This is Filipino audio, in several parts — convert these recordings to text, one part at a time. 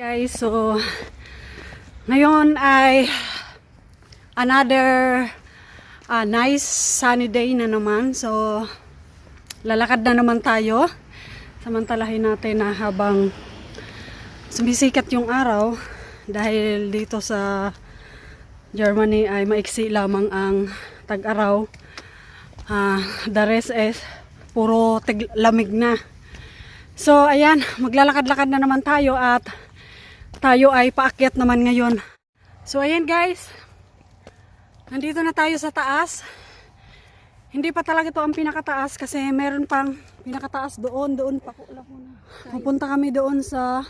Guys, so ngayon ay another ah, nice sunny day na naman. So lalakad na naman tayo. Samantalahin natin na habang sumisikat yung araw dahil dito sa Germany ay maiksi lamang ang tag-araw. Ah, the rest is puro lamig na. So ayan, maglalakad-lakad na naman tayo at tayo ay paakyat naman ngayon. So ayan guys, nandito na tayo sa taas. Hindi pa talaga to ang pinakataas kasi meron pang pinakataas doon, doon pa. Pupunta kami doon sa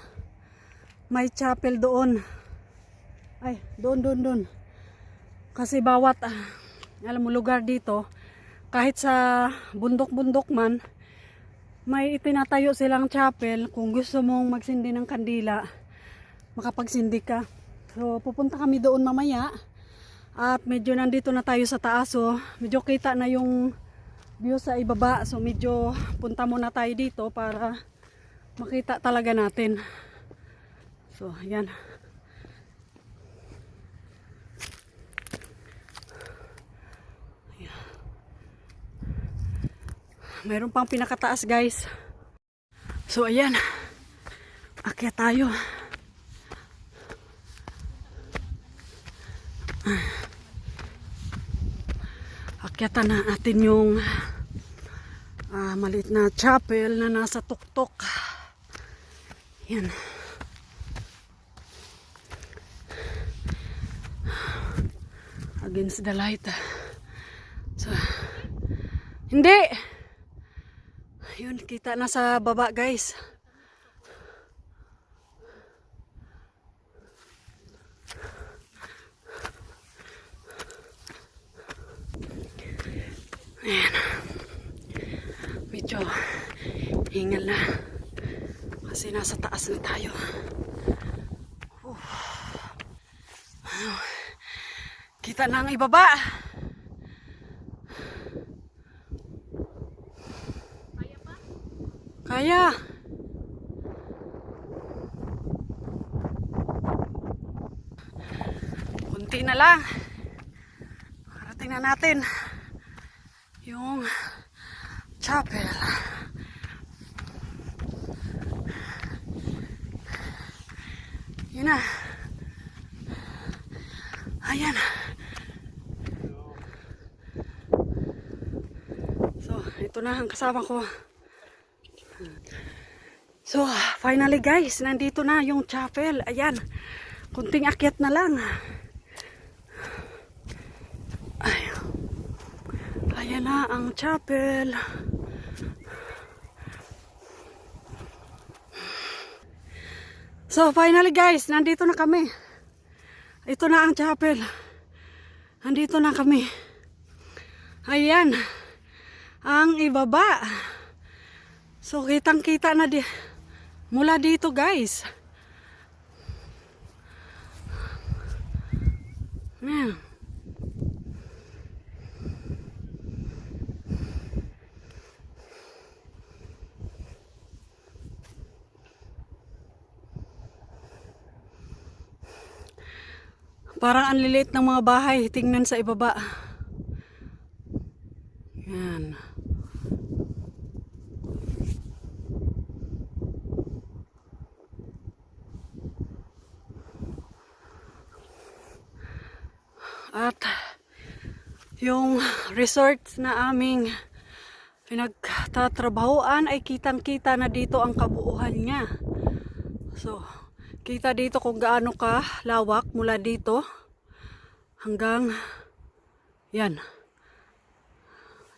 may chapel doon. Ay, doon, doon, doon. Kasi bawat, ah, alam mo, lugar dito, kahit sa bundok-bundok man, may itinatayo silang chapel kung gusto mong magsindi ng kandila makapagsindi ka. So, pupunta kami doon mamaya. At medyo nandito na tayo sa taas. So, medyo kita na yung view sa ibaba. So, medyo punta muna tayo dito para makita talaga natin. So, yan. Ayan. Mayroon pang pinakataas guys. So, ayan. Akyat tayo. Akyatan na natin yung ah, maliit na chapel na nasa tuktok. Yan. Against the light. So, hindi! Yun, kita na sa baba guys. Ayan. Medyo hingal na. Kasi nasa taas na tayo. Ano, Kita na ang ibaba. Kaya. Kunti na lang. Parating na natin yung chapel. Yun na. Ayan. So, ito na ang kasama ko. So, finally guys, nandito na yung chapel. Ayan. Kunting akyat na lang. Ayan. Na ang chapel. So finally guys, nandito na kami. Ito na ang chapel. Nandito na kami. Ayan. Ang ibaba. So kitang kita na di mula dito guys. Ayan. Parang ang liliit ng mga bahay. Tingnan sa ibaba. Yan. At yung resort na aming pinagtatrabahoan ay kitang-kita na dito ang kabuuhan niya. So, kita dito kung gaano ka lawak mula dito hanggang yan.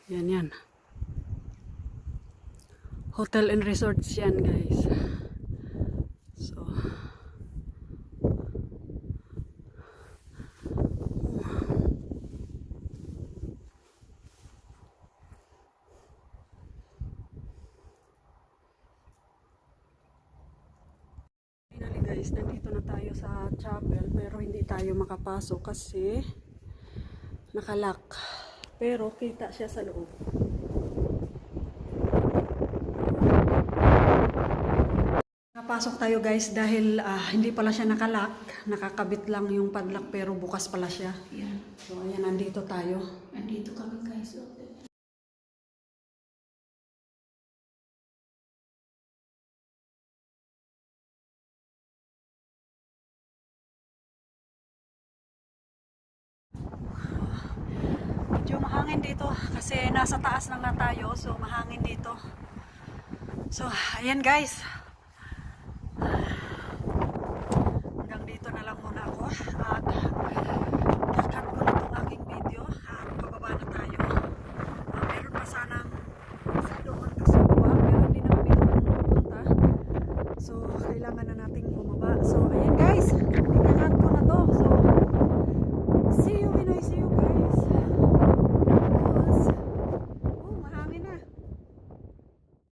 Yan yan. Hotel and resorts yan guys. So, Finally guys, nandito na tayo sa chapel pero hindi tayo makapasok kasi nakalock. Pero kita siya sa loob. Papasok tayo guys dahil ah, hindi pala siya nakalak. Nakakabit lang yung padlock pero bukas pala siya. Yan. So ayan, nandito tayo. Nandito kami guys. Oh. Mahangin dito kasi nasa taas lang na tayo so mahangin dito. So ayan guys,